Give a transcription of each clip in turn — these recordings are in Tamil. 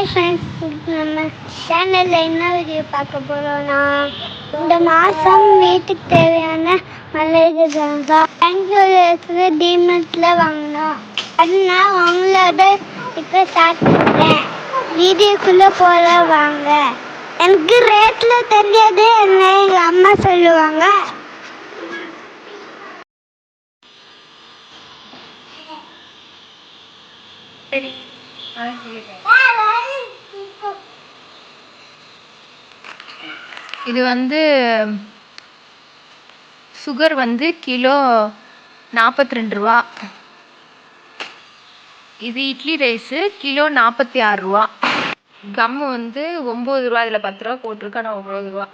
ஹாய் ஃப்ரெண்ட்ஸ் நம்ம சேனலில் என்ன வீடியோ பார்க்க போகிறோம்னா இந்த மாதம் வீட்டுக்கு தேவையான மளிகை ஜாமான் பெங்களூர் இருக்கிற டிமெட்டில் வாங்கினோம். அது நான் அவங்களோட இப்போ ஸ்டார்ட் பண்ணுறேன் வீடியோக்குள்ளே போகிற வாங்க. எனக்கு ரேட்டில் தெரியாது என்ன எங்கள் அம்மா சொல்லுவாங்க. சரி ஆ இது வந்து சுகர் வந்து கிலோ நாற்பத்தி ரெண்டு ரூபா. இது இட்லி ரைஸு கிலோ நாற்பத்தி ஆறு ரூபா. கம்மு வந்து ஒம்பது ரூபா இதில் பத்து ரூபா போட்டிருக்கு ஆனால் ஒம்பது ரூபா.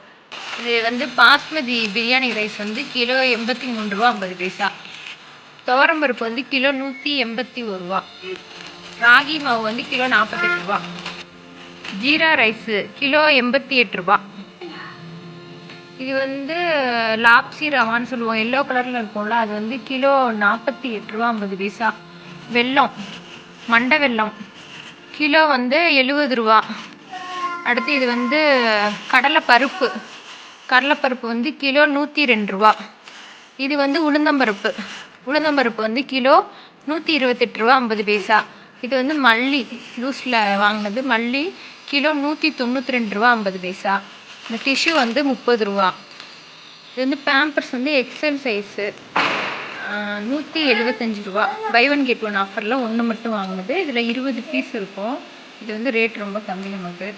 இது வந்து பாஸ்மதி பிரியாணி ரைஸ் வந்து கிலோ எண்பத்தி மூணு ரூபா ஐம்பது பைசா. துவரம்பருப்பு வந்து கிலோ நூற்றி எண்பத்தி ஒரு ரூபா. ராகி மாவு வந்து கிலோ நாற்பத்தெட்டு ரூபா. ஜீரா ரைஸு கிலோ எண்பத்தி எட்டு ரூபா. இது வந்து லாப்சி ரவான்னு சொல்லுவோம் எல்லோ கலரில் இருக்கும்ல அது வந்து கிலோ நாற்பத்தி எட்டு ரூபா ஐம்பது பைசா. வெல்லம் மண்டை வெல்லம். கிலோ வந்து எழுபது ரூபா. அடுத்து இது வந்து கடலைப்பருப்பு. கடலைப்பருப்பு வந்து கிலோ நூற்றி ரெண்டு ரூபா. இது வந்து உளுந்தம்பருப்பு. உளுந்தம்பருப்பு வந்து கிலோ நூற்றி இருபத்தெட்டு ரூபா ஐம்பது பைசா. இது வந்து மல்லி லூஸில் வாங்கினது. மல்லி கிலோ நூற்றி தொண்ணூற்றி ரெண்டு ரூபா ஐம்பது பைசா. இந்த டிஷ்யூ வந்து முப்பது ரூபா. இது வந்து பேம்பர்ஸ் வந்து எக்ஸல் சைஸு நூற்றி எழுபத்தஞ்சு ரூபா. பை ஒன் கெட் ஒன் ஆஃபரில் ஒன்று மட்டும் வாங்கினது. இதில் இருபது பீஸ் இருக்கும். இது வந்து ரேட் ரொம்ப கம்மி நமக்கு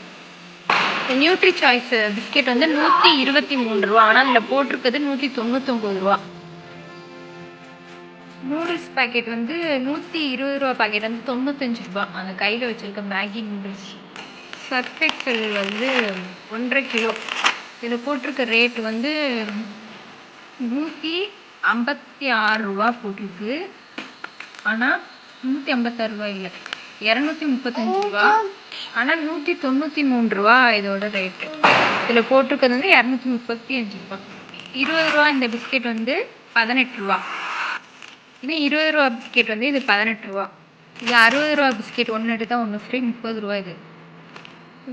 நியூட்ரி சாய்ஸ் பிஸ்கெட் வந்து நூற்றி இருபத்தி மூணு ரூபா. ஆனால் அதில் போட்டிருக்கிறது நூற்றி தொண்ணூத்தொம்பது ரூபா. நூடுல்ஸ் பாக்கெட் வந்து நூற்றி இருபது ரூபா பாக்கெட் வந்து தொண்ணூத்தஞ்சு ரூபா. அந்த கையில் வச்சுருக்க மேகி நூடுல்ஸ் சர்ஃப் எக்ஸல் வந்து ஒன்றரை கிலோ. இதில் போட்டிருக்க ரேட் வந்து நூற்றி ஐம்பத்தி ஆறு ரூபா போட்டிருக்கு. ஆனால் நூற்றி ஐம்பத்தாறு ரூபா இல்லை. இரநூத்தி முப்பத்தஞ்சு ரூபா. ஆனால் நூற்றி தொண்ணூற்றி மூணு ரூபா இதோட ரேட்டு இதில் போட்டிருக்கிறது வந்து இரநூத்தி முப்பத்தி அஞ்சு ரூபா. இருபது ரூபா இந்த பிஸ்கெட் வந்து பதினெட்டு ரூபா. இது இருபது ரூபா பிஸ்கெட் வந்து இது பதினெட்டு ரூபா. இது அறுபது ரூபா பிஸ்கெட் ஒன்று எடுத்தால் ஒன்று ஃப்ரீ முப்பது ரூபா இது.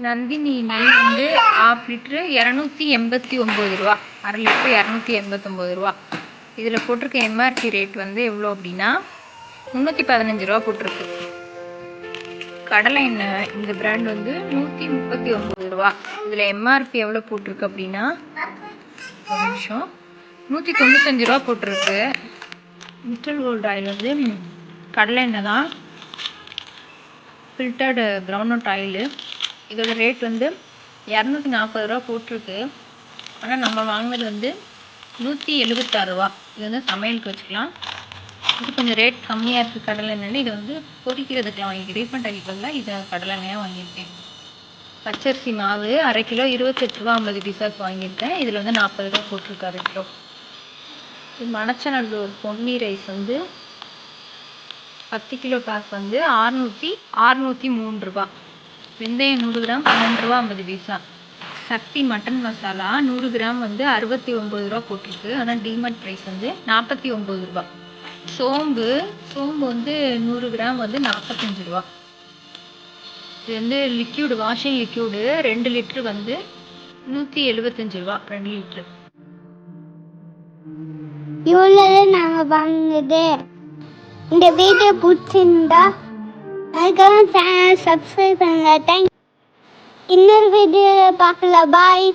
நந்தினி நெய் வந்து ஆஃப் லிட்ரு இரநூத்தி எண்பத்தி ஒம்பது ரூபா. அரை லிட்ரு இரநூத்தி எண்பத்தொம்பது ரூபா. இதில் போட்டிருக்க எம்ஆர்பி ரேட் வந்து எவ்வளோ அப்படின்னா முந்நூற்றி பதினஞ்சு ரூபா போட்டிருக்கு. கடலை எண்ணெய் இந்த பிராண்ட் வந்து நூற்றி முப்பத்தி ஒம்பது ரூபா. இதில் எம்ஆர்பி எவ்வளோ போட்டிருக்கு அப்படின்னா ஒரு நிமிஷம். நூற்றி தொண்ணூத்தஞ்சு ரூபா போட்டிருக்கு. மிஸ்டர் கோல்டு ஆயில் வந்து கடலை எண்ணெய் தான். ஃபில்டர்டு கிரவுண்ட் ஆயிலு இதோட ரேட் வந்து இரநூத்தி நாற்பது ரூபா போட்டிருக்கு. ஆனால் நம்ம வாங்கினது வந்து நூற்றி எழுபத்தாறு ரூபா. இது வந்து சமையலுக்கு வச்சுக்கலாம். இது கொஞ்சம் ரேட் கம்மியாக இருக்குது கடலை எண்ணெய் இது வந்து பொரிக்கிறதுக்குலாம் வாங்கி ரீஃபண்ட் ஆகிக்கலாம் இதை கடலை எண்ணெயாக வாங்கியிருக்கேன். பச்சரிசி மாவு அரை கிலோ இருபத்தெட்டு ரூபா ஐம்பது பீஸாக்கு வாங்கியிருக்கேன். இதில் வந்து நாற்பது ரூபா போட்டிருக்கு அரை கிலோ. இது மணச்சநல்லூர் பொன்னி ரைஸ் வந்து பத்து கிலோ பேக் வந்து ஆறுநூற்றி ஆறுநூற்றி மூணு ரூபா. வெந்தயம் நூறு கிராம் பன்னெண்டு ரூபா ஐம்பது பைசா. சக்தி மட்டன் மசாலா நூறு கிராம் வந்து அறுபத்தி ஒம்பது ரூபா போட்டிருக்கு. ஆனால் டிமார்ட் ப்ரைஸ் வந்து நாற்பத்தி ஒம்பது ரூபா. சோம்பு சோம்பு வந்து நூறு கிராம் வந்து நாற்பத்தஞ்சு ரூபா. இது வந்து லிக்யூடு வாஷிங் லிக்யூடு ரெண்டு லிட்ரு வந்து நூற்றி எழுபத்தஞ்சு ரூபா ரெண்டு லிட்ரு இவ்வளோ நாங்கள் வாங்குது இந்த வீடியோ பிடிச்சிருந்தா அதுக்காக சப்ஸ்கிரைப் பண்ணுங்க. தேங்க் இன்னொரு வீடியோவில் பார்க்கலாம். பாய்